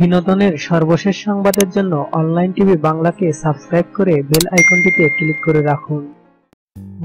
বিনোদনের সর্বশেষ সংবাদের জন্য অনলাইন টিভি বাংলাকে সাবস্ক্রাইব করে বেল আইকনটিতে ক্লিক করে রাখুন।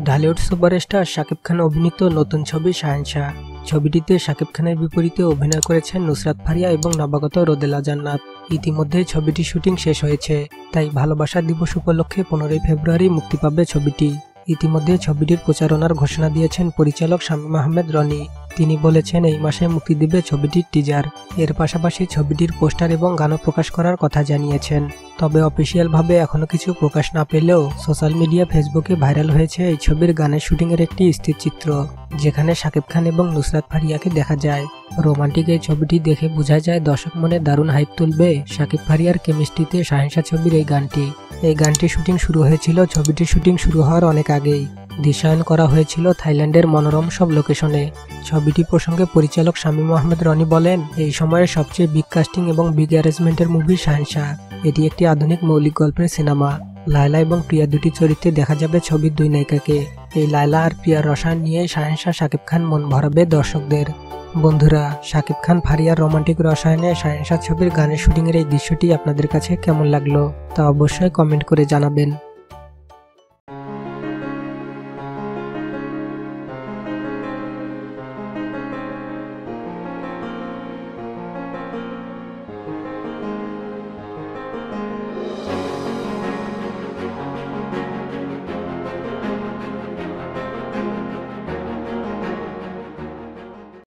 ঢালিউড সুপারস্টার শাকিব খান অভিনীত নতুন ছবি শাহেনশাহ। ছবিটিতে শাকিব খানের বিপরীতে অভিনয় করেছেন নুসরাত ফারিয়া এবং নবাগত রোদেলা জান্নাত। ইতিমধ্যে ছবিটি শুটিং শেষ হয়েছে, তাই ভালোবাসা দিবস উপলক্ষে পনেরোই ফেব্রুয়ারি মুক্তি পাবে ছবিটি। ইতিমধ্যে ছবিটির প্রচারণার ঘোষণা দিয়েছেন পরিচালক শামীম আহমেদ রনি। তিনি বলেছেন, এই মাসে মুক্তি দিবে ছবিটির টিজার এর পাশাপাশি ছবিটির পোস্টার এবং গানও প্রকাশ করার কথা জানিয়েছেন। তবে অফিসিয়ালভাবে এখনও কিছু প্রকাশ না পেলেও সোশ্যাল মিডিয়া ফেসবুকে ভাইরাল হয়েছে এই ছবির গানের শুটিংয়ের একটি স্থিরচিত্র যেখানে শাকিব খান এবং নুসরাত ফারিয়াকে দেখা যায়। রোমান্টিক এই ছবিটি দেখে বোঝা যায়, দর্শক মনে দারুণ হাইপ তুলবে শাকিব ফারিয়ার কেমিস্ট্রিতে শাহেনশা ছবির এই গানটি। এই গানটির শুটিং শুরু হয়েছিল, ছবিটির শুটিং শুরু হওয়ার অনেক আগেই। দিশায়ন করা হয়েছিল থাইল্যান্ডের মনোরম সব লোকেশনে। ছবিটি প্রসঙ্গে পরিচালক শামীম আহমেদ রনি বলেন, এই সময়ের সবচেয়ে বিগ কাস্টিং এবং বিগ অ্যারেঞ্জমেন্টের মুভি শাহেনশাহ। এটি একটি আধুনিক মৌলিক গল্পের সিনেমা। লায়লা এবং প্রিয়া দুটি চরিত্রে দেখা যাবে ছবির দুই নায়িকাকে। এই লায়লা আর প্রিয়ার রসায়ন নিয়ে শাহেনশাহ, শাকিব খান মন ভরাবে দর্শকদের। বন্ধুরা, শাকিব খান ফারিয়ার রোমান্টিক রসায়নে শাহেনশাহ ছবির গানের শুটিংয়ের এই দৃশ্যটি আপনাদের কাছে কেমন লাগল তা অবশ্যই কমেন্ট করে জানাবেন।